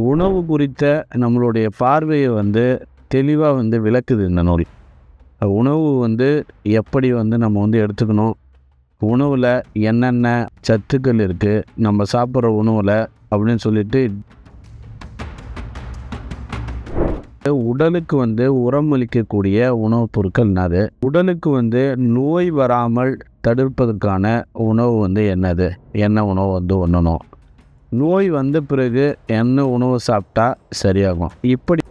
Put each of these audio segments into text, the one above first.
உணவு குறித்த நம்மளுடைய பார்வையை வந்து தெளிவாக வந்து விளக்குது இந்த நூல். உணவு வந்து எப்படி வந்து நம்ம வந்து எடுத்துக்கணும்? உணவில் என்னென்ன சத்துக்கள் இருக்குது நம்ம சாப்பிட்ற உணவில் அப்படின்னு சொல்லிட்டு உடலுக்கு வந்து உரம் அளிக்கக்கூடிய உணவுப் பொருட்கள் என்னது உடலுக்கு வந்து நோய் வராமல் தடுப்பதற்கான உணவு வந்து என்னது? என்ன உணவு வந்து ஒன்றணும் நோய் வந்த பிறகு என்ன உணவு சாப்பிட்டா சரியாகும். இப்படி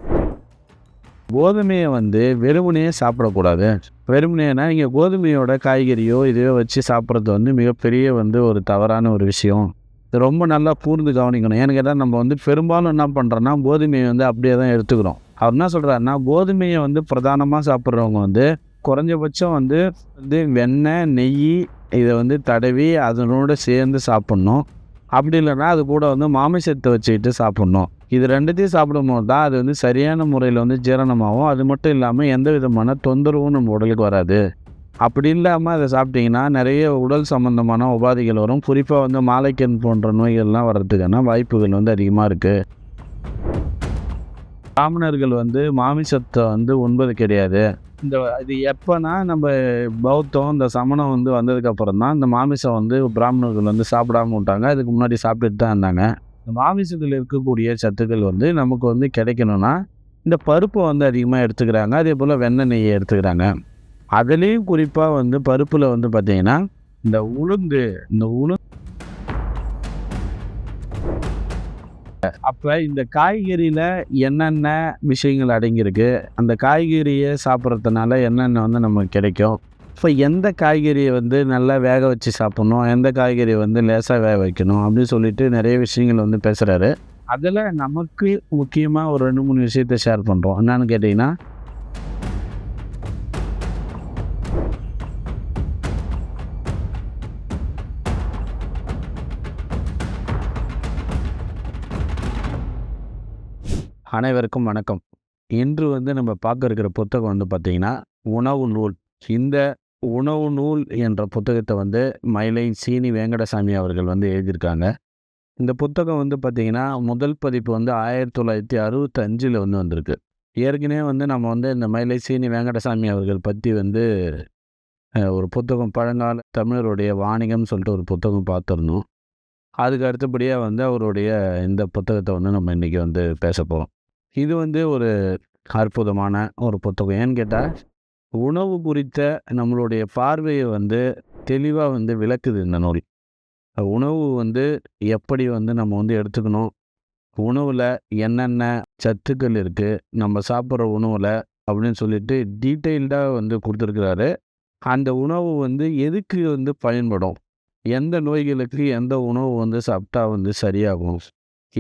கோதுமையை வந்து வெறுமனையே சாப்பிடக்கூடாது. வெறுமனையனா நீங்கள் கோதுமையோட காய்கறியோ இதையோ வச்சு சாப்பிட்றது வந்து மிகப்பெரிய வந்து ஒரு தவறான ஒரு விஷயம். இது ரொம்ப நல்லா கூர்ந்து கவனிக்கணும். ஏன்னு கேட்டால் நம்ம வந்து பெரும்பாலும் என்ன பண்ணுறோன்னா கோதுமையை வந்து அப்படியே தான் எடுத்துக்கிறோம். அவர் என்ன சொல்கிறாருன்னா கோதுமையை வந்து பிரதானமாக சாப்பிட்றவங்க வந்து குறைஞ்சபட்சம் வந்து வந்து வெண்ணெய் நெய் இதை வந்து தடவி அதனோட சேர்ந்து சாப்பிட்ணும். அப்படி இல்லைன்னா அது கூட வந்து மாமிசத்தை வச்சுக்கிட்டு சாப்பிட்ணும். இது ரெண்டுத்தையும் சாப்பிடும்போது தான் அது வந்து சரியான முறையில் வந்து ஜீரணமாகும். அது மட்டும் இல்லாமல் எந்த விதமான தொந்தரவும் நம்ம உடலுக்கு வராது. அப்படி இல்லாமல் அதை சாப்பிட்டிங்கன்னா நிறைய உடல் சம்மந்தமான உபாதைகள் வரும். குறிப்பாக வந்து மாலைக்கண் போன்ற நோய்கள்லாம் வர்றதுக்கான வாய்ப்புகள் வந்து அதிகமாக இருக்குது பிராமணர்கள் வந்து மாமிசத்தை வந்து உண்பது கிடையாது. இந்த இது எப்போனா நம்ம பௌத்தம் இந்த சமணம் வந்து வந்ததுக்கப்புறம் தான் இந்த மாமிசம் வந்து பிராமணர்கள் வந்து சாப்பிடாம விட்டாங்க. அதுக்கு முன்னாடி சாப்பிட்டுட்டு தான் இருந்தாங்க. இந்த மாமிசத்தில் இருக்கக்கூடிய சத்துக்கள் வந்து நமக்கு வந்து கிடைக்கணும்னா இந்த பருப்பை வந்து அதிகமாக எடுத்துக்கிறாங்க. அதே போல் வெண்ணெய் நெய்யை எடுத்துக்கிறாங்க. அதுலேயும் குறிப்பாக வந்து பருப்பில் வந்து பார்த்திங்கன்னா இந்த உளுந்து இந்த உளுந்து அப்போ இந்த காய்கறியில் என்னென்ன விஷயங்கள் அடங்கியிருக்கு? அந்த காய்கறியை சாப்பிட்றதுனால என்னென்ன வந்து நமக்கு கிடைக்கும்? இப்போ எந்த காய்கறியை வந்து நல்லா வேக வச்சு சாப்பிட்ணும்? எந்த காய்கறியை வந்து லேசாக வேக வைக்கணும்? அப்படின்னு சொல்லிட்டு நிறைய விஷயங்கள் வந்து பேசுகிறாரு அதில் நமக்கு முக்கியமாக ஒரு ரெண்டு மூணு விஷயத்தை ஷேர் பண்ணுறோம் என்னென்னு கேட்டிங்கன்னா அனைவருக்கும் வணக்கம். இன்று வந்து நம்ம பார்க்க இருக்கிற புத்தகம் வந்து பார்த்திங்கன்னா உணவு நூல். இந்த உணவு நூல் என்ற புத்தகத்தை வந்து மயிலை சீனி வேங்கடசாமி அவர்கள் வந்து எழுதியிருக்காங்க. இந்த புத்தகம் வந்து பார்த்திங்கன்னா முதல் பதிப்பு வந்து ஆயிரத்தி தொள்ளாயிரத்தி அறுபத்தஞ்சில் வந்து வந்திருக்கு. ஏற்கனவே வந்து நம்ம வந்து இந்த மயிலை சீனி வேங்கடசாமி அவர்கள் பற்றி வந்து ஒரு புத்தகம் பழங்கால தமிழருடைய வாணிகம்னு சொல்லிட்டு ஒரு புத்தகம் பார்த்துருந்தோம். அதுக்கு அடுத்தபடியாக வந்து அவருடைய இந்த புத்தகத்தை வந்து நம்ம இன்றைக்கி வந்து பேச போகிறோம் இது வந்து ஒரு அற்புதமான ஒரு புத்தகம். ஏன்னு கேட்டால் உணவு குறித்த நம்மளுடைய பார்வையை வந்து தெளிவாக வந்து விளக்குது இந்த நூல். உணவு வந்து எப்படி வந்து நம்ம வந்து எடுத்துக்கணும்? உணவில் என்னென்ன சத்துக்கள் இருக்குது நம்ம சாப்பிட்ற உணவில் அப்படின்னு சொல்லிட்டு டீட்டெயில்டாக வந்து கொடுத்துருக்குறாரு. அந்த உணவு வந்து எதுக்கு வந்து பயன்படும்? எந்த நோய்களுக்கு எந்த உணவு வந்து சாப்பிட்டா வந்து சரியாகும்?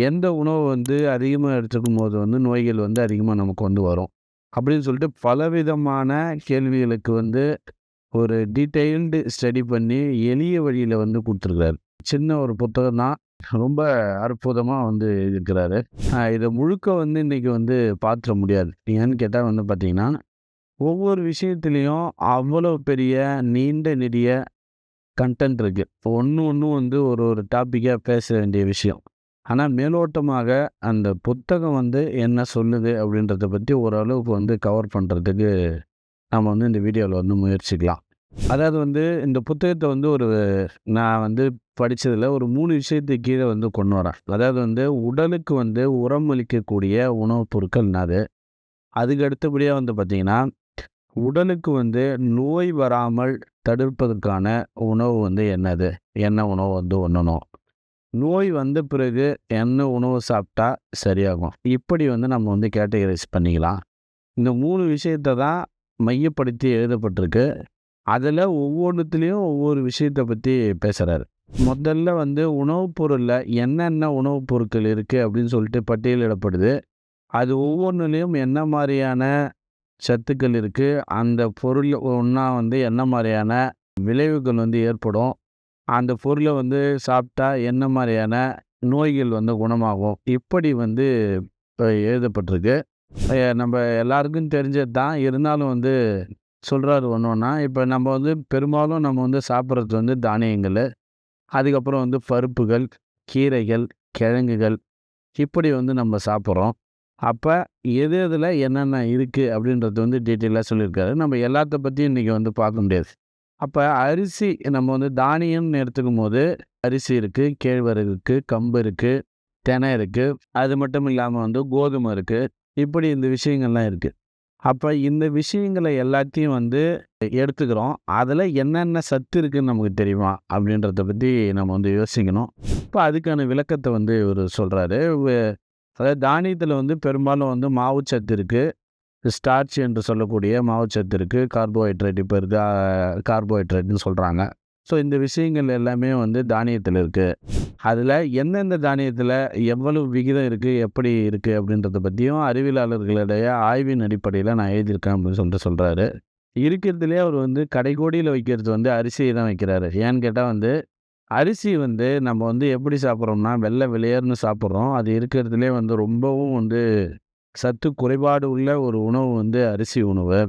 எந்த உணவு வந்து அதிகமாக எடுத்துக்கும் போது வந்து நோய்கள் வந்து அதிகமாக நமக்கு வந்து வரும்? அப்படின்னு சொல்லிட்டு பலவிதமான கேள்விகளுக்கு வந்து ஒரு டீட்டெயில்டு ஸ்டடி பண்ணி எளிய வழியில் வந்து கொடுத்துருக்குறாரு. சின்ன ஒரு புத்தகம் தான். ரொம்ப அற்புதமாக வந்து இருக்கிறாரு இதை முழுக்க வந்து இன்றைக்கி வந்து பார்த்துட முடியாது. ஏன்னு கேட்டால் வந்து பார்த்திங்கன்னா ஒவ்வொரு விஷயத்துலேயும் அவ்வளோ பெரிய நீண்ட நெடிய கண்டென்ட் இருக்குது இப்போ ஒன்று ஒன்றும் வந்து ஒரு ஒரு டாப்பிக்காக பேச வேண்டிய விஷயம். ஆனால் மேலோட்டமாக அந்த புத்தகம் வந்து என்ன சொல்லுது அப்படின்றத பற்றி ஓரளவுக்கு வந்து கவர் பண்ணுறதுக்கு நம்ம வந்து இந்த வீடியோவில் வந்து முயற்சிக்கலாம். அதாவது வந்து இந்த புத்தகத்தை வந்து ஒரு நான் வந்து படித்ததில் ஒரு மூணு விஷயத்துக்கு கீழே வந்து கொண்டு வரேன். அதாவது வந்து உடலுக்கு வந்து உரம் அளிக்கக்கூடிய உணவுப் பொருட்கள் என்னது? அதுக்கு அடுத்தபடியாக வந்து பார்த்திங்கன்னா உடலுக்கு வந்து நோய் வராமல் தடுப்பதற்கான உணவு வந்து என்னது? என்ன உணவு வந்து ஒன்றணும் நோய் வந்த பிறகு என்ன உணவு சாப்பிட்டா சரியாகும்? இப்படி வந்து நம்ம வந்து கேட்டகரைஸ் பண்ணிக்கலாம். இந்த மூணு விஷயத்தை தான் மையப்படுத்தி எழுதப்பட்டிருக்கு. அதில் ஒவ்வொன்றுத்துலேயும் ஒவ்வொரு விஷயத்தை பற்றி பேசுகிறாரு முதல்ல வந்து உணவுப் பொருளில் என்னென்ன உணவுப் பொருட்கள் இருக்குது அப்படின்னு சொல்லிட்டு பட்டியலிடப்படுது. அது ஒவ்வொன்றுலேயும் என்ன மாதிரியான சத்துக்கள் இருக்குது அந்த பொருள் ஒன்றா வந்து என்ன மாதிரியான விளைவுகள் வந்து ஏற்படும்? அந்த பொருளை வந்து சாப்பிட்டா என்ன மாதிரியான நோய்கள் வந்து குணமாகும்? இப்படி வந்து இப்போ எழுதப்பட்டிருக்கு. நம்ம எல்லாருக்கும் தெரிஞ்சது தான். இருந்தாலும் வந்து சொல்கிறாரு ஒன்று ஒன்றா இப்போ நம்ம வந்து பெரும்பாலும் நம்ம வந்து சாப்பிட்றது வந்து தானியங்கள் அதுக்கப்புறம் வந்து பருப்புகள் கீரைகள் கிழங்குகள் இப்படி வந்து நம்ம சாப்பிட்றோம். அப்போ எது எதில் என்னென்ன இருக்குது அப்படின்றது வந்து டீட்டெயிலாக சொல்லியிருக்காரு. நம்ம எல்லாத்த பற்றியும் இன்றைக்கி வந்து பார்க்க முடியாது. அப்போ அரிசி நம்ம வந்து தானியம்னு எடுத்துக்கும் போது அரிசி இருக்குது கேழ்வரகு இருக்குது கம்பு இருக்குது தினை இருக்குது அது மட்டும் இல்லாமல் வந்து கோதுமை இருக்குது இப்படி இந்த விஷயங்கள்லாம் இருக்குது அப்போ இந்த விஷயங்களை எல்லாத்தையும் வந்து எடுத்துக்கிறோம். அதில் என்னென்ன சத்து இருக்குன்னு நமக்கு தெரியுமா? அப்படின்றத பற்றி நம்ம வந்து யோசிக்கணும். இப்போ அதுக்கான விளக்கத்தை வந்து இவர் சொல்கிறாரு அதாவது தானியத்தில் வந்து பெரும்பாலும் வந்து மாவு சத்து இருக்குது ஸ்டார்ச் என்று சொல்லக்கூடிய மாவுச்சத்து இருக்குது கார்போஹைட்ரேட் இப்போ இருக்க கார்போஹைட்ரேட்னு சொல்கிறாங்க ஸோ இந்த விஷயங்கள் எல்லாமே வந்து தானியத்தில் இருக்குது அதில் எந்தெந்த தானியத்தில் எவ்வளவு விகிதம் இருக்குது எப்படி இருக்குது அப்படின்றத பற்றியும் அறிவியலாளர்களுடைய ஆய்வின் அடிப்படையில் நான் எழுதியிருக்கேன் அப்படின்னு சொல்லிட்டு சொல்கிறாரு இருக்கிறதுலே அவர் வந்து கடைக்கோடியில் வைக்கிறது வந்து அரிசியை தான் வைக்கிறாரு. ஏன்னு கேட்டால் வந்து அரிசி வந்து நம்ம வந்து எப்படி சாப்பிட்றோம்னா வெள்ளை விளையர்னு சாப்பிட்றோம். அது இருக்கிறதுலே வந்து ரொம்பவும் வந்து சத்து குறைபாடு உள்ள ஒரு உணவு வந்து அரிசி உணவு.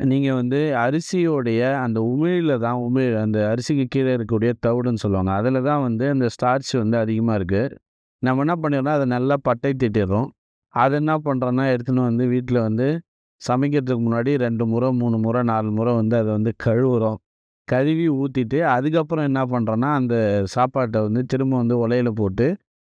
நீங்கள் வந்து அரிசியோடைய அந்த உமிழில் தான் உமிழ் அந்த அரிசிக்கு கீழே இருக்கக்கூடிய தவிடுன்னு சொல்லுவாங்க. அதில் தான் வந்து அந்த ஸ்டார்ச் வந்து அதிகமாக இருக்குது நம்ம என்ன பண்ணிடுறோம் அதை நல்லா பட்டை திட்டிடுறோம் அதை என்ன பண்ணுறோன்னா எடுத்துன்னு வந்து வீட்டில் வந்து சமைக்கிறதுக்கு முன்னாடி ரெண்டு முறை மூணு முறை நாலு முறை வந்து அதை வந்து கழுவுறோம். கழுவி ஊற்றிட்டு அதுக்கப்புறம் என்ன பண்ணுறோன்னா அந்த சாப்பாட்டை வந்து திரும்ப வந்து உலையில் போட்டு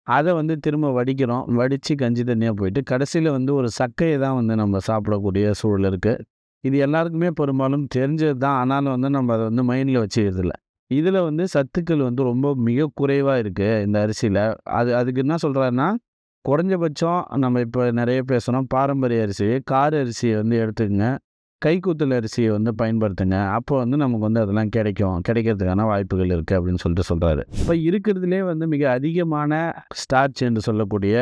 அதை வந்து திரும்ப வடிக்கிறோம். வடித்து கஞ்சி தண்ணியாக போயிட்டு கடைசியில் வந்து ஒரு சக்கையை தான் வந்து நம்ம சாப்பிடக்கூடிய சூழல் இருக்குது இது எல்லாருக்குமே பெரும்பாலும் தெரிஞ்சது தான். ஆனாலும் வந்து நம்ம அதை வந்து மைண்டில் வச்சுக்கிறதில்ல. இதில் வந்து சத்துக்கள் வந்து ரொம்ப மிக குறைவாக இருக்குது இந்த அரிசியில். அது அதுக்கு என்ன சொல்கிறாருன்னா குறைஞ்சபட்சம் நம்ம இப்போ நிறைய பேசுகிறோம் பாரம்பரிய அரிசி கார அரிசியை வந்து எடுத்துக்கங்க. கைக்கூத்தல் அரிசியை வந்து பயன்படுத்துங்க. அப்போ வந்து நமக்கு வந்து அதெல்லாம் கிடைக்கும். கிடைக்கிறதுக்கான வாய்ப்புகள் இருக்குது அப்படின்னு சொல்லிட்டு சொல்கிறாரு இப்போ இருக்கிறதுலே வந்து மிக அதிகமான ஸ்டார்ச் என்று சொல்லக்கூடிய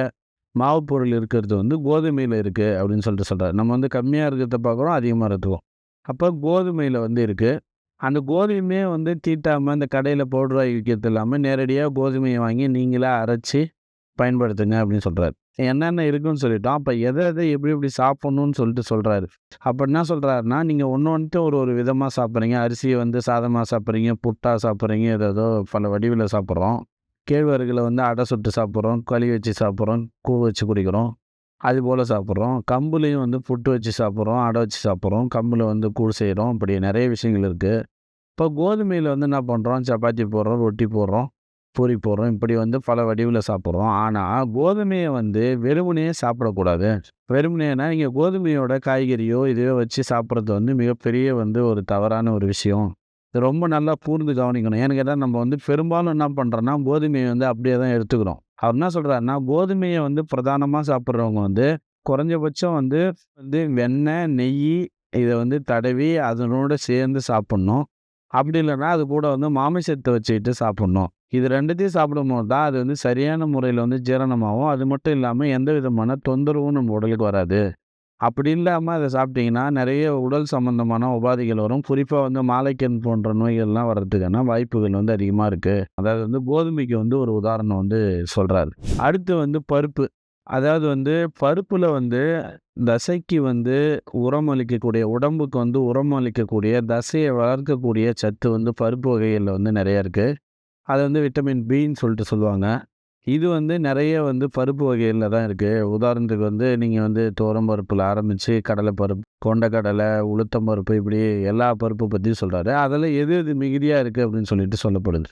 மாவு பொருள் இருக்கிறது வந்து கோதுமையில் இருக்குது அப்படின்னு சொல்லிட்டு சொல்கிறார் நம்ம வந்து கம்மியாக இருக்கிறத பார்க்குறோம் அதிகமாக இருக்குவோம் அப்போ கோதுமையில் வந்து இருக்குது அந்த கோதுமையே வந்து தீட்டாமல் இந்த கடையில் பவுடராக விற்கிறது இல்லாமல் நேரடியாக கோதுமையை வாங்கி நீங்களாக அரைச்சி பயன்படுத்துங்க அப்படின்னு சொல்கிறார் என்னென்ன இருக்குன்னு சொல்லிட்டோம் அப்போ எதை எதை எப்படி எப்படி சாப்பிட்ணுன்னு சொல்லிட்டு சொல்கிறாரு அப்போ என்ன சொல்கிறாருன்னா நீங்கள் ஒன்று வந்துட்டு ஒரு ஒரு விதமாக சாப்பிட்றீங்க. அரிசியை வந்து சாதமாக சாப்பிட்றீங்க புட்டாக சாப்பிட்றீங்க ஏதோ பல வடிவில் சாப்பிட்றோம். கேழ்வரகுல வந்து அடை சுட்டு சாப்பிட்றோம் களி வச்சு சாப்பிட்றோம் கூ வச்சு குடிக்கிறோம். அது போல் சாப்பிட்றோம். கம்புலையும் வந்து புட்டு வச்சு சாப்பிட்றோம் அடை வச்சு சாப்பிட்றோம் கம்பில் வந்து கூழ் செய்கிறோம் இப்படி நிறைய விஷயங்கள் இருக்குது இப்போ கோதுமையில் வந்து என்ன பண்ணுறோம் சப்பாத்தி போடுறோம் ரொட்டி போடுறோம். பூரி போடுறோம். இப்படி வந்து பல வடிவில் சாப்பிட்றோம். ஆனால் கோதுமையை வந்து வெறுமனையே சாப்பிடக்கூடாது. வெறுமனேனா இங்கே கோதுமையோட காய்கறியோ இதையோ வச்சு சாப்பிட்றது வந்து மிகப்பெரிய வந்து ஒரு தவறான ஒரு விஷயம். இது ரொம்ப நல்லா கூர்ந்து கவனிக்கணும். ஏன்னு கேட்டால் நம்ம வந்து பெரும்பாலும் என்ன பண்ணுறோன்னா கோதுமையை வந்து அப்படியே தான் எடுத்துக்கிறோம். அவர் என்ன சொல்கிறாருன்னா கோதுமையை வந்து பிரதானமாக சாப்பிட்றவங்க வந்து குறைஞ்சபட்சம் வந்து வந்து வெண்ணெய் நெய் இதை வந்து தடவி அதனோட சேர்ந்து சாப்பிட்ணும். அப்படி இல்லைன்னா அது கூட வந்து மாமிசத்தை வச்சுக்கிட்டு சாப்பிட்ணும். இது ரெண்டுத்தையும் சாப்பிடும்போது தான் அது வந்து சரியான முறையில் வந்து ஜீரணமாகும். அது மட்டும் இல்லாமல் எந்த விதமான தொந்தரவும் நம்ம உடலுக்கு வராது. அப்படி இல்லாமல் அதை சாப்பிட்டிங்கன்னா நிறைய உடல் சம்மந்தமான உபாதைகள் வரும். குறிப்பாக வந்து மாலைக்கண் போன்ற நோய்கள்லாம் வர்றதுக்கான வாய்ப்புகள் வந்து அதிகமாக இருக்குது அதாவது வந்து கோதுமைக்கு வந்து ஒரு உதாரணம் வந்து சொல்கிறாரு அடுத்து வந்து பருப்பு. அதாவது வந்து பருப்பில் வந்து தசைக்கு வந்து உரம் அளிக்கக்கூடிய உடம்புக்கு வந்து உரம் அளிக்கக்கூடிய தசையை வளர்க்கக்கூடிய சத்து வந்து பருப்பு வகைகளில் வந்து நிறைய இருக்குது அது வந்து விட்டமின் பின்னு சொல்லிட்டு சொல்லுவாங்க. இது வந்து நிறைய வந்து பருப்பு வகைகளில் தான் இருக்குது உதாரணத்துக்கு வந்து நீங்கள் வந்து துவரம் பருப்பில் ஆரம்பித்து கடலை பருப்பு கொண்டக்கடலை உளுத்தம் பருப்பு இப்படி எல்லா பருப்பு பற்றியும் சொல்கிறாரு அதில் எது எது மிகுதியாக இருக்குது அப்படின்னு சொல்லிட்டு சொல்லப்படுது.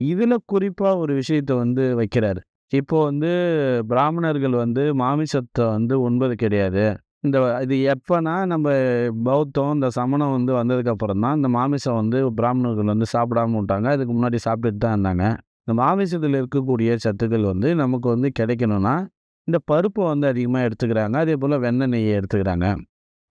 இதில் குறிப்பாக ஒரு விஷயத்தை வந்து வைக்கிறாரு. இப்போ வந்து பிராமணர்கள் வந்து மாமிசத்தை வந்து உண்பது கிடையாது. இந்த இது எப்போனா நம்ம பௌத்தம் இந்த சமணம் வந்து வந்ததுக்கப்புறம் தான் இந்த மாமிசம் வந்து பிராமணர்கள் வந்து சாப்பிடாம விட்டாங்க. அதுக்கு முன்னாடி சாப்பிட்டுட்டு தான் இருந்தாங்க. இந்த மாமிசத்தில் இருக்கக்கூடிய சத்துக்கள் வந்து நமக்கு வந்து கிடைக்கணும்னா இந்த பருப்பை வந்து அதிகமாக எடுத்துக்கிறாங்க. அதே போல் வெண்ணெய் நெய்யை எடுத்துக்கிறாங்க.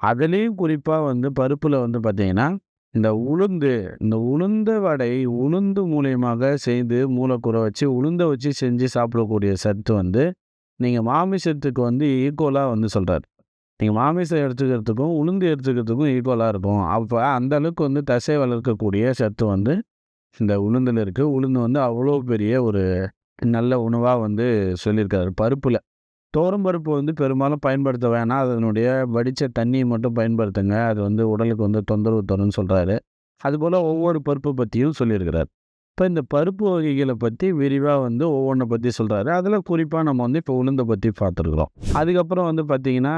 அதுலேயும் குறிப்பாக வந்து பருப்பில் வந்து பார்த்திங்கன்னா இந்த உளுந்து இந்த உளுந்த வடை உளுந்து மூலியமாக செய்து மூலக்கூரை வச்சு உளுந்தை வச்சு செஞ்சு சாப்பிடக்கூடிய சத்து வந்து நீங்கள் மாமிசத்துக்கு வந்து ஈக்குவலாக வந்து சொல்கிறார் நீங்கள் மாமிசம் எடுத்துக்கிறதுக்கும் உளுந்து எடுத்துக்கிறதுக்கும் ஈக்குவலாக இருக்கும். அப்போ அந்த அளவுக்கு வந்து தசை வளர்க்கக்கூடிய சத்து வந்து இந்த உளுந்தில் இருக்குது உளுந்து வந்து அவ்வளோ பெரிய ஒரு நல்ல உணவாக வந்து சொல்லியிருக்காரு. பருப்பில். தோரம் பருப்பு வந்து பெரும்பாலும் பயன்படுத்த வேணாம். அதனுடைய வடித்த தண்ணியை மட்டும் பயன்படுத்துங்க. அது வந்து உடலுக்கு வந்து தொந்தரவு தரும்னு சொல்கிறாரு அதுபோல் ஒவ்வொரு பருப்பு பற்றியும் சொல்லியிருக்கிறார். இப்போ இந்த பருப்பு வகைகளை பற்றி விரிவாக வந்து ஒவ்வொன்றை பற்றி சொல்கிறாரு அதில் குறிப்பாக நம்ம வந்து இப்போ உளுந்தை பற்றி பார்த்துருக்குறோம் அதுக்கப்புறம் வந்து பார்த்திங்கன்னா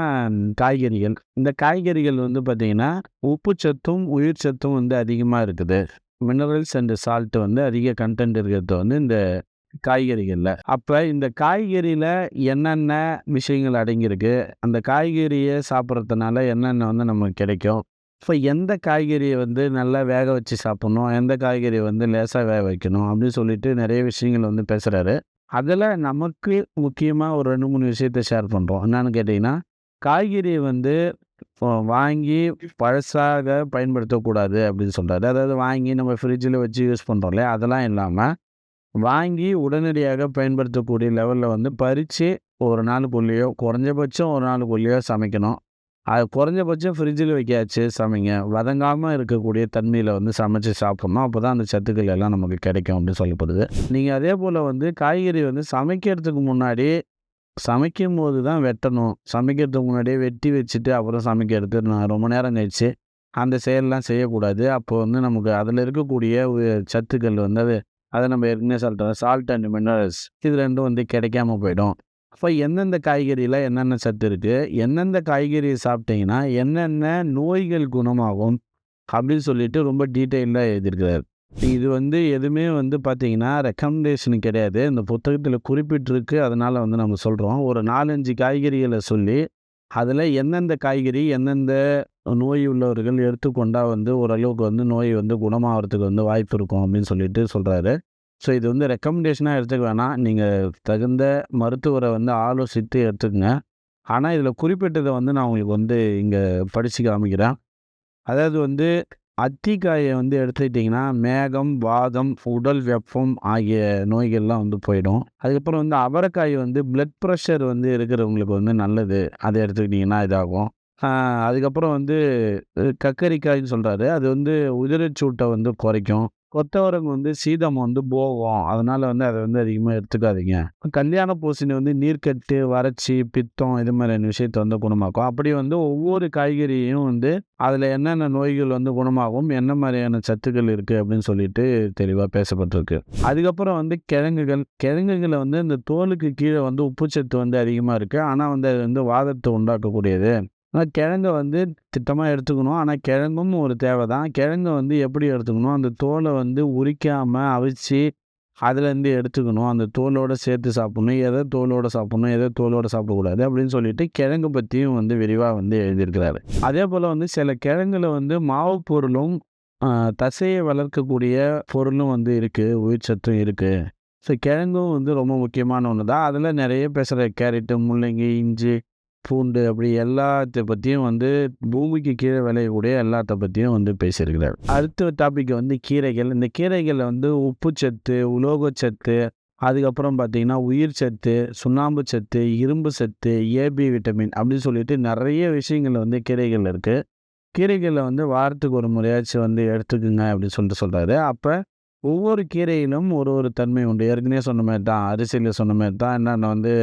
காய்கறிகள். இந்த காய்கறிகள் வந்து பார்த்திங்கன்னா உப்பு சத்தும் உயிர் சத்தும் வந்து அதிகமாக இருக்குது. மினரல்ஸ் அண்ட் சால்ட்டு வந்து அதிக கண்டென்ட் இருக்கிறது வந்து இந்த காய்கறிகளில். அப்போ இந்த காய்கறியில் என்னென்ன விஷயங்கள் அடங்கியிருக்கு? அந்த காய்கறியை சாப்பிட்றதுனால என்னென்ன வந்து நமக்கு கிடைக்கும்? இப்போ எந்த காய்கறியை வந்து நல்லா வேக வச்சு சாப்பிட்ணும்? எந்த காய்கறியை வந்து லேசாக வேக வைக்கணும்? அப்படின்னு சொல்லிட்டு நிறைய விஷயங்கள் வந்து பேசுகிறாரு அதில் நமக்கு முக்கியமாக ஒரு ரெண்டு மூணு விஷயத்த ஷேர் பண்ணுறோம் என்னென்னு கேட்டிங்கன்னா காய்கறியை வந்து வாங்கி பழசாக பயன்படுத்தக்கூடாது அப்படின்னு சொல்கிறாரு அதாவது வாங்கி நம்ம ஃப்ரிட்ஜில் வச்சு யூஸ் பண்ணுறோம் இல்லையா? அதெல்லாம் இல்லாமல் வாங்கி உடனடியாக பயன்படுத்தக்கூடிய லெவலில் வந்து பறித்து ஒரு நாளுக்குள்ளேயோ குறைஞ்சபட்சம் ஒரு நாளுக்குள்ளேயோ சமைக்கணும். அது குறைஞ்சபட்சம் ஃப்ரிட்ஜில் வைக்காச்சு சமைங்க. வதங்காமல் இருக்கக்கூடிய தன்மையில் வந்து சமைச்சு சாப்பிட்ணும். அப்போ தான் அந்த சத்துக்கள் எல்லாம் நமக்கு கிடைக்கும் அப்படின்னு சொல்லப்படுது. நீங்கள் அதே போல் வந்து காய்கறி வந்து சமைக்கிறதுக்கு முன்னாடி சமைக்கும் போது தான் வெட்டணும். சமைக்கிறதுக்கு முன்னாடியே வெட்டி வச்சுட்டு அப்புறம் சமைக்கிறது. நான் ரொம்ப நேரம் கழிச்சு அந்த செயலெலாம் செய்யக்கூடாது. அப்போ வந்து நமக்கு அதில் இருக்கக்கூடிய சத்துக்கள் வந்து அது அதை நம்ம ஏற்கனவே சொல்லிட்டோம். சால்ட் அண்ட் மினரல்ஸ் இது ரெண்டும் வந்து கிடைக்காம போயிடும். அப்போ எந்தெந்த காய்கறியில் என்னென்ன சத்து இருக்குது எந்தெந்த காய்கறியை சாப்பிட்டீங்கன்னா என்னென்ன நோய்கள் குணமாகும் அப்படின்னு சொல்லிட்டு ரொம்ப டீட்டெயிலாக எழுதியிருக்கிறார். இது வந்து எதுவுமே வந்து பார்த்திங்கன்னா ரெக்கமெண்டேஷன் கிடையாது. இந்த புத்தகத்தில் குறிப்பிட்டிருக்கு. அதனால் வந்து நம்ம சொல்கிறோம் ஒரு நாலஞ்சு காய்கறிகளை சொல்லி அதில் எந்தெந்த காய்கறி எந்தெந்த நோய் உள்ளவர்கள் எடுத்துக்கொண்டால் வந்து ஓரளவுக்கு வந்து நோய் வந்து குணமாகறதுக்கு வந்து வாய்ப்பு இருக்கும் அப்படின்னு சொல்லிட்டு சொல்கிறாரு ஸோ இது வந்து ரெக்கமெண்டேஷனாக எடுத்துக்க வேணாம் நீங்கள் தகுந்த மருத்துவரை வந்து ஆலோசித்து எடுத்துக்கங்க. ஆனால் இதில் குறிப்பிட்டதை வந்து நான் உங்களுக்கு வந்து இங்கே படித்து காமிக்கிறேன். அதாவது வந்து அத்திக்காயை வந்து எடுத்துக்கிட்டிங்கன்னா மேகம் வாதம் உடல் வெப்பம் ஆகிய நோய்கள்லாம் வந்து போயிடும். அதுக்கப்புறம் வந்து அவரைக்காய் வந்து பிளட் ப்ரெஷர் வந்து இருக்கிறவங்களுக்கு வந்து நல்லது. அதை எடுத்துக்கிட்டிங்கன்னா இதாகும். அதுக்கப்புறம் வந்து அஹ் கக்கரிக்காய்ன்னு சொல்கிறாரு அது வந்து உதிரச்சூட்டை வந்து குறைக்கும். கொத்தவரங்கு வந்து சீதம் வந்து போகும். அதனால் வந்து அதை வந்து அதிகமாக எடுத்துக்காதீங்க. கல்யாண பூசணி வந்து நீர்க்கட்டு வறட்சி பித்தம் இது மாதிரியான விஷயத்தை வந்து குணமாக்கும். அப்படி வந்து ஒவ்வொரு காய்கறியும் வந்து அதில் என்னென்ன நோய்கள் வந்து குணமாகும் என்ன மாதிரியான சத்துக்கள் இருக்குது அப்படின்னு சொல்லிட்டு தெளிவாக பேசப்பட்டிருக்கு. அதுக்கப்புறம் வந்து கிழங்குகள். கிழங்குகளை வந்து இந்த தோலுக்கு கீழே வந்து உப்புச்சத்து வந்து அதிகமாக இருக்குது ஆனால் வந்து அது வந்து வாதத்தை உண்டாக்கக்கூடியது. ஆனால் கிழங்கை வந்து திட்டமாக எடுத்துக்கணும். ஆனால் கிழங்கும் ஒரு தேவை தான் கிழங்கை வந்து எப்படி எடுத்துக்கணும்? அந்த தோலை வந்து உரிக்காமல் அவிச்சு அதுலேருந்து எடுத்துக்கணும். அந்த தோலோடு சேர்த்து சாப்பிட்ணும். எதை தோலோடு சாப்பிட்ணும்? எதை தோலோடு சாப்பிடக்கூடாது? அப்படின்னு சொல்லிட்டு கிழங்கு பற்றியும் வந்து விரிவாக வந்து எழுதியிருக்கிறாரு. அதே போல் வந்து சில கிழங்குல வந்து மாவு பொருளும் தசையை வளர்க்கக்கூடிய பொருளும் வந்து இருக்குது உயிர் சத்தும் இருக்குது ஸோ கிழங்கும் வந்து ரொம்ப முக்கியமான ஒன்று தான் அதில் நிறைய பேசுகிற கேரட்டு முள்ளங்கி இஞ்சி பூண்டு அப்படி எல்லாத்த பற்றியும் வந்து பூமிக்கு கீழே விளையக்கூடிய எல்லாத்த பற்றியும் வந்து பேசியிருக்கிறார். அடுத்த டாபிக் வந்து கீரைகள். இந்த கீரைகளில் வந்து உப்புச்சத்து உலோகச்சத்து அதுக்கப்புறம் பார்த்தீங்கன்னா உயிர் சத்து சுண்ணாம்பு சத்து இரும்பு சத்து ஏபி விட்டமின் அப்படின்னு சொல்லிட்டு நிறைய விஷயங்கள் வந்து கீரைகள் இருக்குது கீரைகளை வந்து வாரத்துக்கு ஒரு முறையாச்சும் வந்து எடுத்துக்குங்க அப்படின்னு சொல்லிட்டு சொல்கிறாரு அப்போ ஒவ்வொரு கீரையிலும் ஒரு ஒரு தன்மை உண்டு. ஏற்கனவே சொன்ன மாதிரி தான் அரிசியில் சொன்ன மாதிரி தான் என்னென்ன வந்து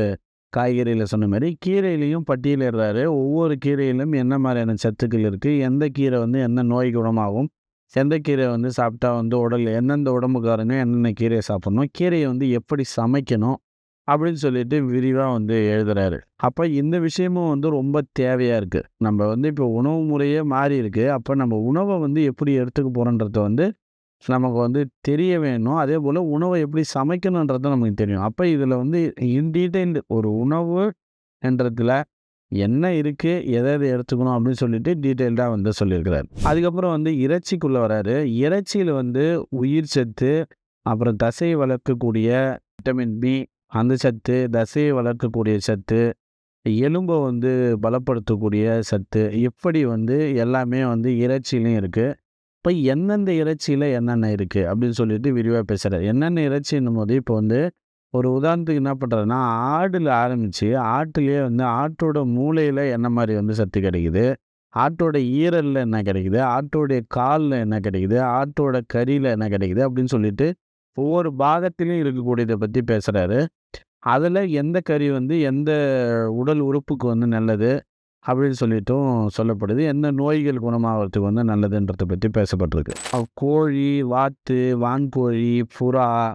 காய்கறியில் சொன்ன மாதிரி கீரையிலையும் பட்டியலிடுறாரு ஒவ்வொரு கீரையிலும் என்ன மாதிரியான சத்துக்கள் இருக்குது எந்த கீரை வந்து எந்த நோய் குணமாகும்? எந்த கீரை வந்து சாப்பிட்டா வந்து உடல் எந்தெந்த உடம்புக்காரங்க என்னென்ன கீரையை சாப்பிட்ணும்? கீரையை வந்து எப்படி சமைக்கணும்? அப்படின்னு சொல்லிட்டு விரிவாக வந்து எழுதுறாரு. அப்போ இந்த விஷயமும் வந்து ரொம்ப தேவையாக இருக்குது நம்ம வந்து இப்போ உணவு முறையே மாறி இருக்குது அப்போ நம்ம உணவை வந்து எப்படி எடுத்துக்க போகிறோன்றத வந்து நமக்கு வந்து தெரிய வேணும். அதே போல் உணவை எப்படி சமைக்கணுன்றது நமக்கு தெரியும். அப்போ இதில் வந்து இன் ஒரு உணவு என்றதுல என்ன இருக்குது எதை எதை எடுத்துக்கணும் அப்படின்னு சொல்லிட்டு டீட்டெயில்டாக வந்து சொல்லியிருக்கிறார். அதுக்கப்புறம் வந்து இறைச்சிக்குள்ளே வராரு. இறைச்சியில் வந்து உயிர் சத்து அப்புறம் தசையை வளர்க்கக்கூடிய விட்டமின் பி அந்த சத்து தசையை வளர்க்கக்கூடிய சத்து எலும்பை வந்து பலப்படுத்தக்கூடிய சத்து இப்படி வந்து எல்லாமே வந்து இறைச்சிலையும் இருக்குது இப்போ எந்தெந்த இறைச்சியில் என்னென்ன இருக்குது அப்படின்னு சொல்லிட்டு விரிவாக பேசுகிறார் என்னென்ன இறைச்சின்னும் போது இப்போ வந்து ஒரு உதாரணத்துக்கு என்ன பண்ணுறதுன்னா ஆடில் ஆரம்பித்து ஆட்டுலேயே வந்து ஆட்டோட மூளையில் என்ன மாதிரி வந்து சத்து கிடைக்குது? ஆட்டோட ஈரலில் என்ன கிடைக்குது? ஆட்டோடைய காலில் என்ன கிடைக்குது? ஆட்டோட கறியில் என்ன கிடைக்குது? அப்படின்னு சொல்லிட்டு ஒவ்வொரு பாகத்திலையும் இருக்கக்கூடியதை பற்றி பேசுகிறாரு அதில் எந்த கறி வந்து எந்த உடல் உறுப்புக்கு வந்து நல்லது? அப்படின்னு சொல்லிட்டும் சொல்லப்படுது. எந்த நோய்கள் குணமாகிறதுக்கு வந்து நல்லதுன்றதை பற்றி பேசப்பட்டிருக்கு. கோழி, வாத்து, வான்கோழி, புறா,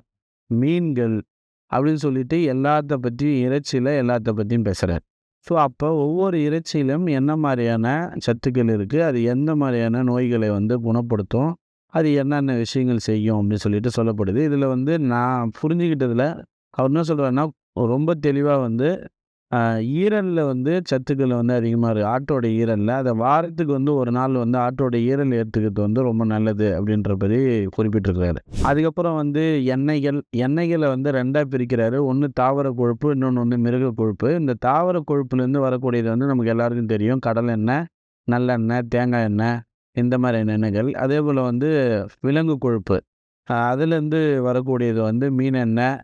மீன்கள் அப்படின்னு சொல்லிட்டு எல்லாத்த பற்றியும் இறைச்சியில் எல்லாத்த பற்றியும் பேசுகிறார் ஸோ, அப்போ ஒவ்வொரு இறைச்சியிலும் என்ன மாதிரியான சத்துக்கள் இருக்குது அது எந்த மாதிரியான நோய்களை வந்து குணப்படுத்தும்? அது என்னென்ன விஷயங்கள் செய்யும்? அப்படின்னு சொல்லிட்டு சொல்லப்படுது. இதில் வந்து நான் புரிஞ்சுக்கிட்டதில் அவர் என்ன சொல்றாருன்னா, ரொம்ப தெளிவாக வந்து ஈரலில் வந்து சத்துக்கள் வந்து அதிகமாக இருக்குது ஆட்டோட ஈரலில் அதை வாரத்துக்கு வந்து ஒரு நாள் வந்து ஆட்டோட ஈரல் எடுத்துக்கிறது வந்து ரொம்ப நல்லது அப்படின்ற பற்றி குறிப்பிட்டிருக்கிறாரு. அதுக்கப்புறம் வந்து எண்ணெய்கள், எண்ணெய்களை வந்து ரெண்டாக பிரிக்கிறாரு. ஒன்று தாவர கொழுப்பு, இன்னொன்று வந்து மிருக கொழுப்பு. இந்த தாவர கொழுப்புலேருந்து வரக்கூடியது வந்து நமக்கு எல்லாருக்கும் தெரியும். கடலெண்ணெய், நல்லெண்ணெய், தேங்காய் எண்ணெய் இந்த மாதிரியான எண்ணெய்கள். அதேபோல வந்து விலங்கு கொழுப்பு. அதுலேருந்து வரக்கூடியது வந்து மீன் எண்ணெய்,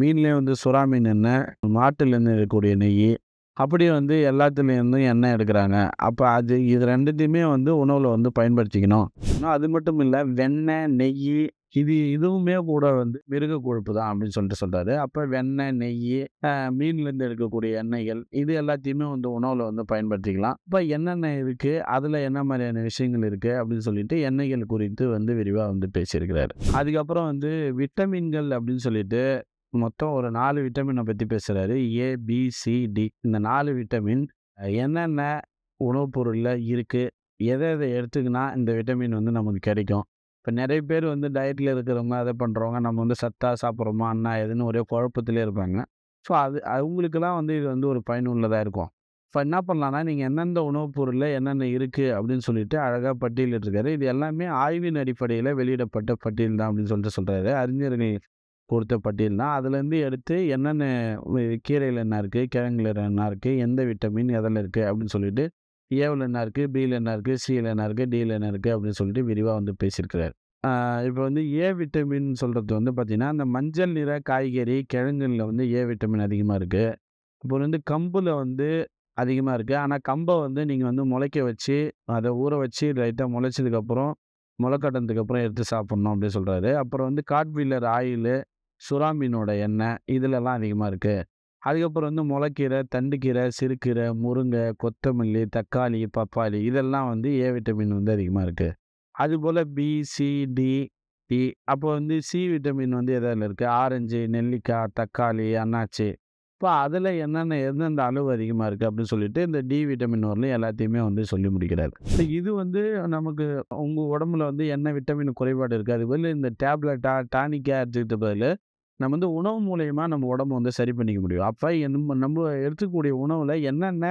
மீன்லேயும் வந்து சுறா மீன் எண்ணெய், மாட்டுலேருந்து எடுக்கக்கூடிய நெய் அப்படி வந்து எல்லாத்துலேருந்தும் எண்ணெய் எடுக்கிறாங்க அப்போ அது இது ரெண்டுத்தையுமே வந்து உணவில் வந்து பயன்படுத்திக்கணும். இன்னும் அது மட்டும் இல்லை வெண்ணெய், நெய் இது இதுவுமே கூட வந்து மிருக கொழுப்பு தான் அப்படின்னு சொல்லிட்டு சொல்கிறாரு அப்போ வெண்ணெய், நெய் மீன்லேருந்து எடுக்கக்கூடிய எண்ணெய்கள், இது எல்லாத்தையுமே வந்து உணவில் வந்து பயன்படுத்திக்கலாம். இப்போ என்னென்ன இருக்குது அதில் என்ன மாதிரியான விஷயங்கள் இருக்குது அப்படின்னு சொல்லிட்டு எண்ணெய்கள் குறித்து வந்து விரிவாக வந்து பேசியிருக்கிறாரு. அதுக்கப்புறம் வந்து விட்டமின்கள் அப்படின்னு சொல்லிட்டு மொத்தம் ஒரு நாலு விட்டமினை பற்றி பேசுகிறாரு ஏ, பி, சி, டி. இந்த நாலு விட்டமின் என்னென்ன உணவுப் பொருளில் இருக்குது எதை எதை எடுத்துக்கினா இந்த விட்டமின் வந்து நமக்கு கிடைக்கும்? இப்போ நிறைய பேர் வந்து டயட்டில் இருக்கிறவங்க, அதை பண்ணுறவங்க நம்ம வந்து சத்தாக சாப்பிட்றோமா அண்ணா ஏதுன்னு ஒரே குழப்பத்திலே இருப்பாங்க. ஸோ, அது அவங்களுக்கெல்லாம் வந்து இது வந்து ஒரு பயனுள்ளதாக இருக்கும். இப்போ என்ன பண்ணலான்னா நீங்கள் எந்தெந்த உணவுப் பொருளில் என்னென்ன இருக்குது அப்படின்னு சொல்லிட்டு அழகாக பட்டியலிட்டிருக்காரு. இது எல்லாமே ஆய்வின் அடிப்படையில் வெளியிடப்பட்ட பட்டியல் தான் அப்படின்னு சொல்லிட்டு சொல்கிறாரு அறிஞர்கள் கொடுத்த பட்டியல் தான். அதுலேருந்து எடுத்து என்னென்ன கீரையில் என்ன இருக்குது கிழங்குல என்ன இருக்குது எந்த விட்டமின் எதில் இருக்குது அப்படின்னு சொல்லிட்டு ஏவில் என்ன இருக்குது பியில் என்ன இருக்குது சியில் என்ன இருக்குது டியில் என்ன இருக்குது அப்படின்னு சொல்லிட்டு விரிவாக வந்து பேசியிருக்கிறாரு. இப்போ வந்து ஏ விட்டமின் சொல்கிறது வந்து பார்த்திங்கன்னா அந்த மஞ்சள் நிற காய்கறி, கிழங்குகளில் வந்து ஏ விட்டமின் அதிகமாக இருக்குது இப்போ வந்து கம்பில் வந்து அதிகமாக இருக்குது ஆனால் கம்பை வந்து நீங்கள் வந்து முளைக்க வச்சு, அதை ஊற வச்சு லைட்டாக முளைச்சதுக்கப்புறம், முளைக்கட்டினதுக்கப்புறம் எடுத்து சாப்பிட்ணும் அப்படின்னு சொல்கிறாரு அப்புறம் வந்து காட்வீலர் ஆயிலு, சுறாமீனோட எண்ணெய் இதிலெல்லாம் அதிகமாக இருக்குது அதுக்கப்புறம் வந்து முளைக்கீரை, தண்டுக்கீரை, சிறுக்கீரை முருங்கை, கொத்தமல்லி, தக்காளி, பப்பாளி இதெல்லாம் வந்து ஏ விட்டமின் வந்து அதிகமாக இருக்குது அதுபோல் B, C, D, E e அப்போ வந்து சி விட்டமின் வந்து எதில் இருக்குது ஆரஞ்சு, நெல்லிக்காய், தக்காளி, அன்னாச்சி. இப்போ அதில் என்னென்ன எந்தெந்த அளவு அதிகமாக இருக்குது அப்படின்னு சொல்லிட்டு இந்த டி விட்டமின் வரலும் எல்லாத்தையுமே வந்து சொல்லி முடிக்கிறாரு. இது வந்து நமக்கு உங்கள் உடம்புல வந்து என்ன விட்டமின் குறைபாடு இருக்குது அது பதிலு இந்த டேப்லெட்டாக டானிக்காக எடுத்துக்கிட்ட பதில் நம்ம வந்து உணவு மூலயமா நம்ம உடம்ப வந்து சரி பண்ணிக்க முடியும். அப்போ நம்ம நம்ம எடுத்துக்கக்கூடிய உணவில் என்னென்ன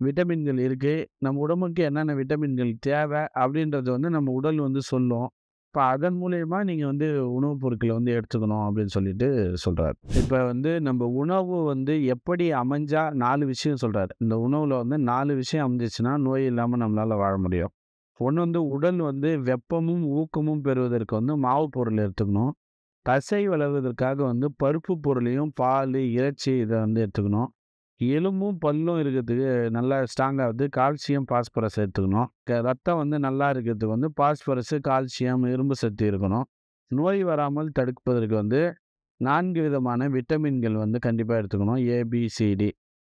விட்டமின்கள் இருக்குது நம்ம உடம்புக்கு என்னென்ன விட்டமின்கள் தேவை? அப்படின்றத வந்து நம்ம உடல் வந்து சொல்லும். இப்போ அதன் மூலயமா நீங்கள் வந்து உணவுப் பொருட்களை வந்து எடுத்துக்கணும் அப்படின்னு சொல்லிட்டு சொல்கிறார் இப்போ வந்து நம்ம உணவு வந்து எப்படி அமைஞ்சால் நாலு விஷயம் சொல்கிறார் இந்த உணவில் வந்து நாலு விஷயம் அமைஞ்சிச்சுன்னா, நோய் இல்லாமல் நம்மளால் வாழ முடியும். ஒன்று வந்து உடல் வந்து வெப்பமும், ஊக்கமும் பெறுவதற்கு வந்து மாவு பொருள் எடுத்துக்கணும். தசை வளர்வதற்காக வந்து பருப்பு பொருளையும், பால் இறைச்சி இதை வந்து எடுத்துக்கணும். எலும்பும், பல்லும் இருக்கிறதுக்கு நல்லா ஸ்ட்ராங்காகுது கால்சியம், பாஸ்பரஸ் எடுத்துக்கணும். க ரத்தம் வந்து நல்லா இருக்கிறதுக்கு வந்து பாஸ்பரஸு கால்சியம், இரும்பு சத்து இருக்கணும். நோய் வராமல் தடுப்பதற்கு வந்து நான்கு விதமான விட்டமின்கள் வந்து கண்டிப்பாக எடுத்துக்கணும். ஏபிசிடி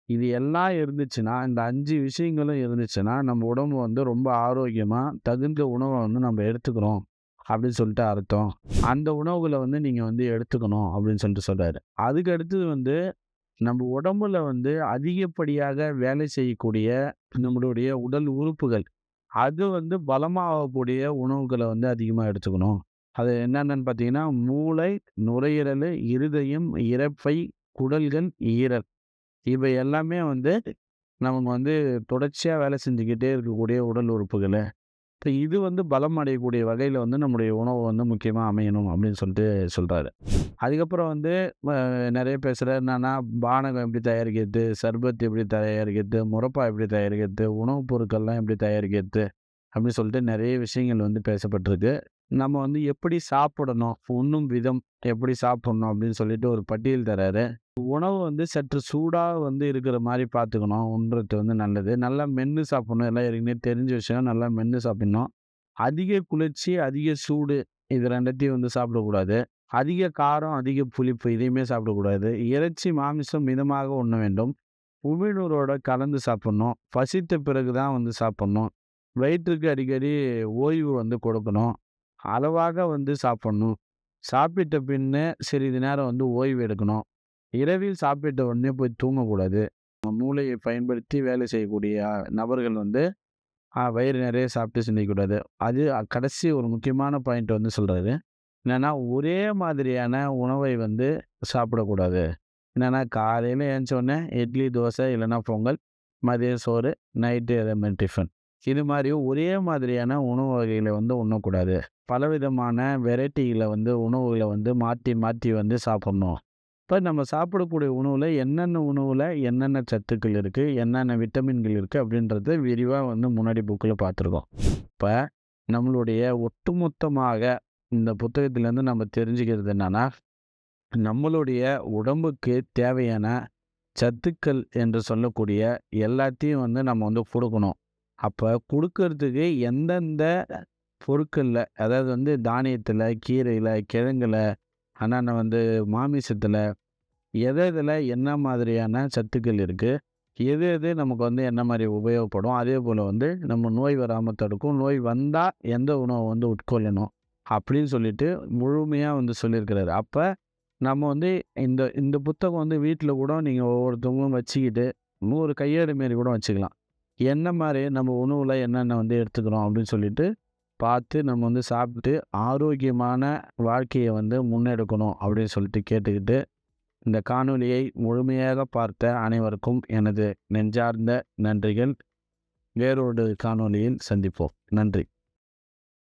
இது எல்லாம் இருந்துச்சுன்னா, இந்த அஞ்சு விஷயங்களும் இருந்துச்சுன்னா, நம்ம உடம்பு வந்து ரொம்ப ஆரோக்கியமாக தகுந்த உணவை வந்து நம்ம எடுத்துக்கிறோம் அப்படின்னு சொல்லிட்டு அர்த்தம். அந்த உணவுகளை வந்து நீங்கள் வந்து எடுத்துக்கணும் அப்படின்னு சொல்லிட்டு சொல்கிறாரு அதுக்கு அடுத்தது வந்து நம்ம உடம்புல வந்து அதிகப்படியாக வேலை செய்யக்கூடிய நம்மளுடைய உடல் உறுப்புகள், அது வந்து பலமாகக்கூடிய உணவுகளை வந்து அதிகமாக எடுத்துக்கணும். அது என்னென்னன்னு பார்த்தீங்கன்னா, மூளை, நுரையீரலு, இருதயம், இறப்பை குடல்கள், ஈரல். இவை எல்லாமே வந்து நமக்கு வந்து தொடர்ச்சியாக வேலை செஞ்சுக்கிட்டே இருக்கக்கூடிய உடல் உறுப்புகளை ஸோ இது வந்து பலம் அடையக்கூடிய வகையில் வந்து நம்முடைய உணவு வந்து முக்கியமாக அமையணும் அப்படின்னு சொல்லிட்டு சொல்கிறாரு அதுக்கப்புறம் வந்து நிறைய பேசுகிற என்னென்னா பானகம் எப்படி தயாரிக்கிறது? சர்பத் எப்படி தயாரிக்கிறது? முரப்பா எப்படி தயாரிக்கிறது? உணவுப் பொருட்கள்லாம் எப்படி தயாரிக்கிறது? அப்படின்னு சொல்லிட்டு நிறைய விஷயங்கள் வந்து பேசப்பட்டிருக்கு. நம்ம வந்து எப்படி சாப்பிடணும்? உண்ணும் விதம் எப்படி சாப்பிடணும்? அப்படின்னு சொல்லிட்டு ஒரு பட்டியல் தராரு. உணவு வந்து சற்று சூடாக வந்து இருக்கிற மாதிரி பார்த்துக்கணும். உண்றது வந்து நல்லது. நல்லா மென்று சாப்பிடணும். எல்லாம் ஏற்கனவே தெரிஞ்ச விஷயம். நல்லா மென்று சாப்பிடணும். அதிக குளிர்ச்சி, அதிக சூடு இது ரெண்டத்தையும் வந்து சாப்பிடக்கூடாது. அதிக காரம், அதிக புளிப்பு இதையுமே சாப்பிடக்கூடாது. இறைச்சி, மாமிசம் மிதமாக உண்ண வேண்டும். உமிழ்நூரோட கலந்து சாப்பிட்ணும் பசித்த பிறகு தான் வந்து சாப்பிட்ணும் வயிற்றுக்கு அடிக்கடி ஓய்வு வந்து கொடுக்கணும் அளவாக வந்து சாப்பிட்ணும். சாப்பிட்ட பின்னே சிறிது நேரம் வந்து ஓய்வு எடுக்கணும். இரவில் சாப்பிட்ட உடனே போய் தூங்கக்கூடாது. மூளையை பயன்படுத்தி வேலை செய்யக்கூடிய நபர்கள் வந்து வயிறு நிறைய சாப்பிட்டு சிந்திக்கக்கூடாது. அது கடைசி ஒரு முக்கியமான பாயிண்ட் வந்து சொல்கிறாரு என்னென்னா ஒரே மாதிரியான உணவை வந்து சாப்பிடக்கூடாது. என்னென்னா காலையில் ஏஞ்ச இட்லி தோசை இல்லைன்னா பொங்கல் மதியம் சோறு நைட்டு அதே மாதிரி டிஃபன் இது மாதிரி ஒரே மாதிரியான உணவு வகைகளை வந்து உண்ணக்கூடாது. பலவிதமான வெரைட்டிகளை வந்து உணவுகளை வந்து மாற்றி மாற்றி வந்து சாப்பிட்ணும். இப்போ நம்ம சாப்பிடக்கூடிய உணவில் என்னென்ன உணவில் என்னென்ன சத்துக்கள் இருக்குது என்னென்ன விட்டமின்கள் இருக்குது அப்படின்றத விரிவாக வந்து முன்னாடி புக்கில் பார்த்துருக்கோம். இப்போ நம்மளுடைய ஒட்டுமொத்தமாக இந்த புத்தகத்திலேருந்து நம்ம தெரிஞ்சுக்கிறது என்னென்னா நம்மளுடைய உடம்புக்கு தேவையான சத்துக்கள் என்று சொல்லக்கூடிய எல்லாத்தையும் வந்து நம்ம வந்து கொடுக்கணும். அப்போ கொடுக்கறதுக்கு எந்தெந்த பொருட்களில் அதாவது வந்து தானியத்தில் கீரையில் கிழங்குல ஆனால் வந்து மாமிசத்தில் எது இதில் என்ன மாதிரியான சத்துக்கள் இருக்குது எது எது நமக்கு வந்து என்ன மாதிரி உபயோகப்படும் அதே போல் வந்து நம்ம நோய் வராமல் தடுக்கும் நோய் வந்தால் எந்த உணவை வந்து உட்கொள்ளணும் அப்படின்னு சொல்லிட்டு முழுமையாக வந்து சொல்லியிருக்கிறாரு. அப்போ நம்ம வந்து இந்த இந்த புத்தகம் வந்து வீட்டில் கூட நீங்கள் ஒவ்வொருத்தவங்களும் வச்சுக்கிட்டு ஒரு கையேடு மாரி கூட வச்சுக்கலாம். என்ன மாதிரி நம்ம உணவில் என்னென்ன வந்து எடுத்துக்கிறோம் அப்படின்னு சொல்லிட்டு பார்த்து நம்ம வந்து சாப்பிட்டு ஆரோக்கியமான வாழ்க்கையை வந்து முன்னெடுக்கணும் அப்படின்னு சொல்லிட்டு கேட்டுக்கிட்டு இந்த காணொளியை முழுமையாக பார்த்த அனைவருக்கும் எனது நெஞ்சார்ந்த நன்றிகள். வேறொரு காணொளியில் சந்திப்போம். நன்றி.